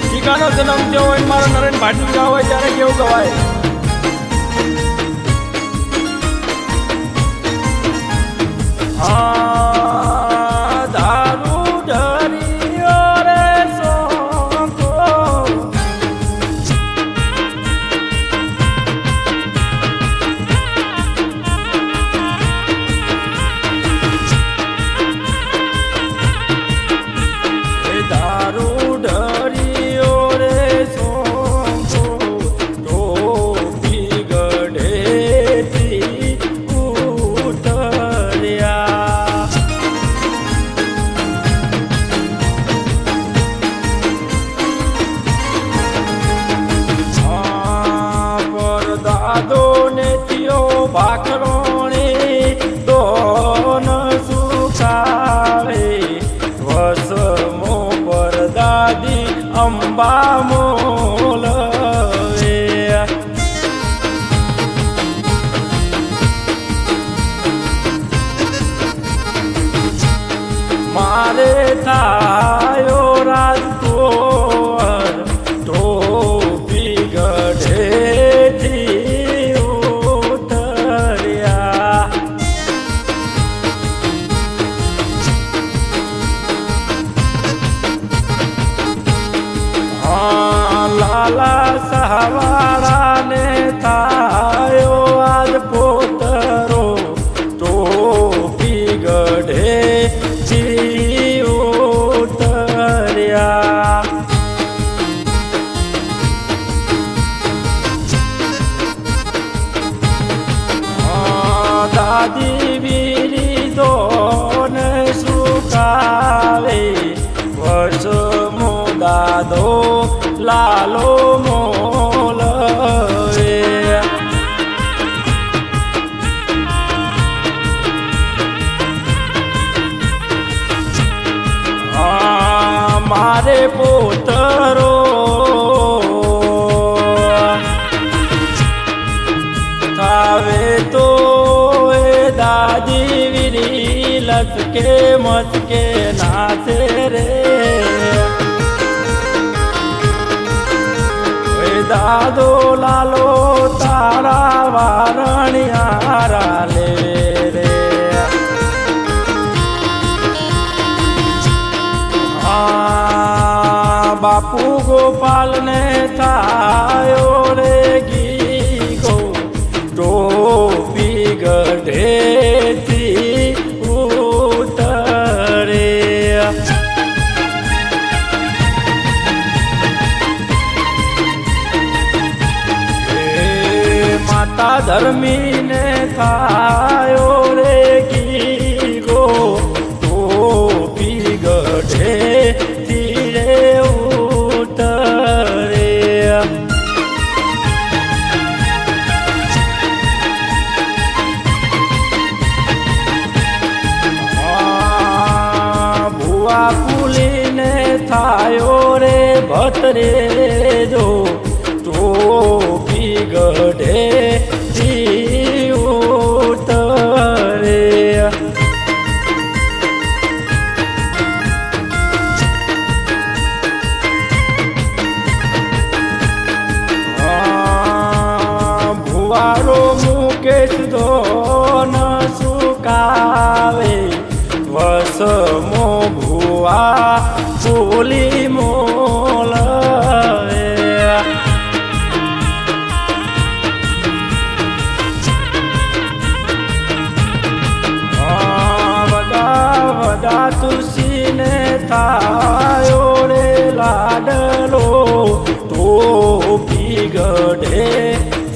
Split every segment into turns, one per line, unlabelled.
ટીકાનો જન્મ થયો હોય મારો નરેન ભાટી હોય ત્યારે કેવું ગવાય આ લાલો મોલ મારે પોતરો આવે તો એ દાદી વિરી લચકે મચકે નાચે રે બાપુ ગોપાલ ને થાયો રે ગીગો. ટોપી ગઢેથી ઉતરે. માતા ધર્મીને થાયો ભતરે જો ટોપી ગઢે ભુવારો મુકેશ દોન સુકાવે. વસમો ભુવા ફૂલી થાયો રે લાડલો તો પીગડે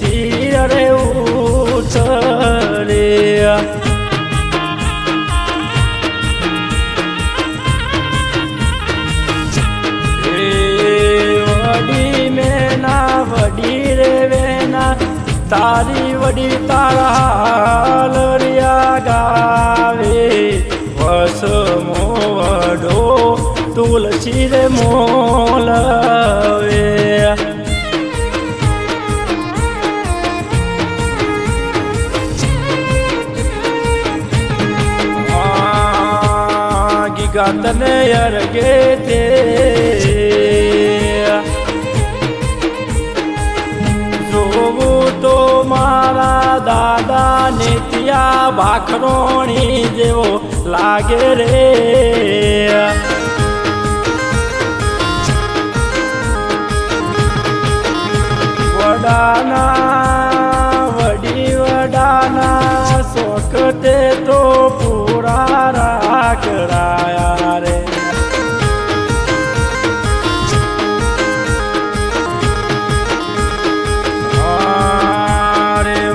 તીરે ઉતરે એ વડી મેના, વડી રે વેના, તારી વડી તારા લરિયા ગાવે. વસમો વડો તુલસી રે મોલવે ગાતને અરગે તે. જોવું તો મારા દાદા ને ત્યાં ભાખરોણી જેવો લાગે રે. વડાના, વડી વડાના શોખ તે તો પૂરા રાખરાયા રે.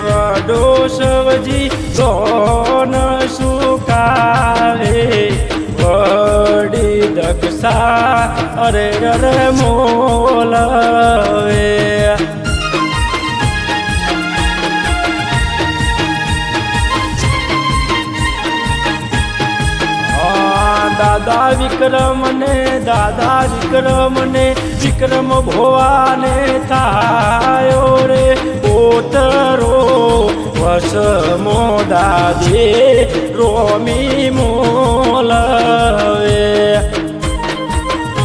વડો સવજી સોન સુકારે વડી દક્ષા અરે અરે મોલવે. દાદા વિક્રમ ને દાદા વિક્રમ ને વિક્રમ ભોવાને થાયો રે પોતરો. વસમો દાદે રોમી મોલવે.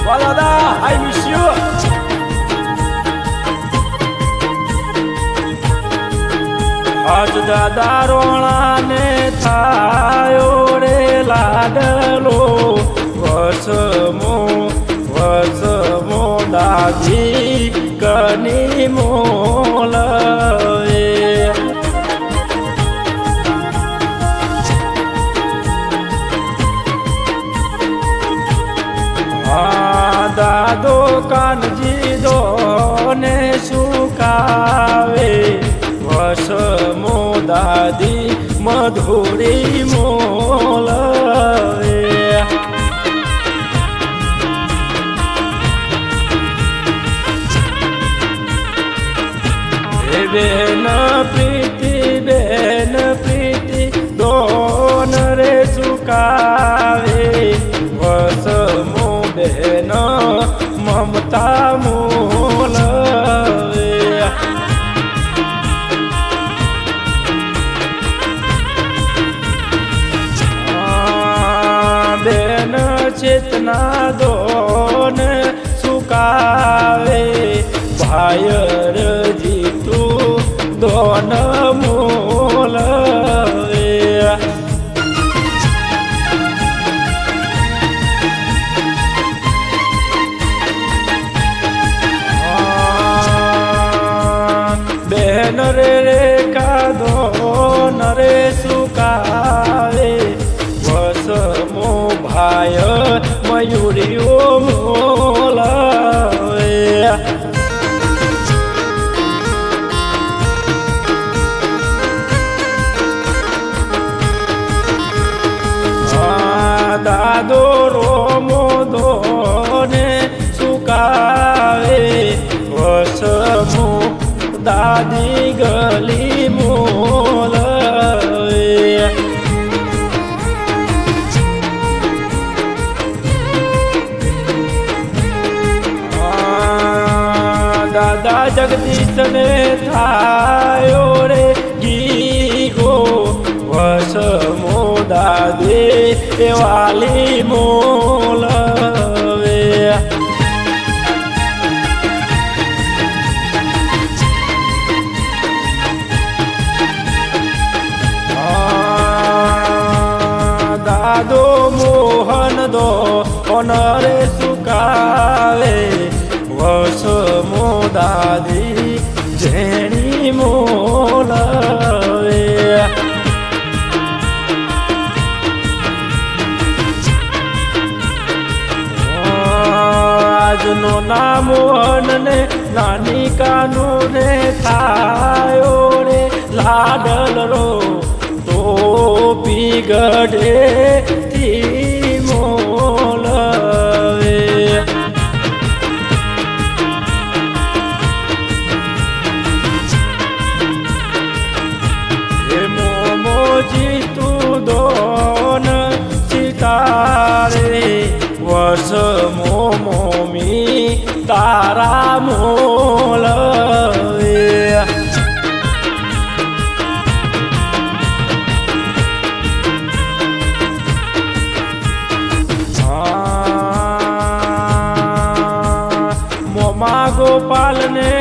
દાદા આઈ મિસ યુ આજ દાદા રોણાને થાયો રે લાડલો. વસમો વસમો દાદી કની મોલ દાદો કાનજી દો ને સુકાવે વસમો દાદી મધુરી મોલવે બેન પ્રીતિ બેન પ્રીતિ દોન રે સુકાવે વસમો બેન મમતા મોલવે બેન ચેતના દોન સુકાવે ભાઈ દોન આ દાદો રોમો દોને સુકાવે. વસમો દાદી ગલી મોલવે. આ દાદા જગદીશ ને થાયો રે ગીગો. વસમો દાદે વાલી મોલવે. દાદો મોહન દો અનરે સુકાવે. વસમો દાદી આજનો ના મોહન ને નાની કાનો રે થાયો રે લાડલ રો. તો પીગઢે તી દોન સિતારે વસ મોમી તારા મોલ ગોપાલ ને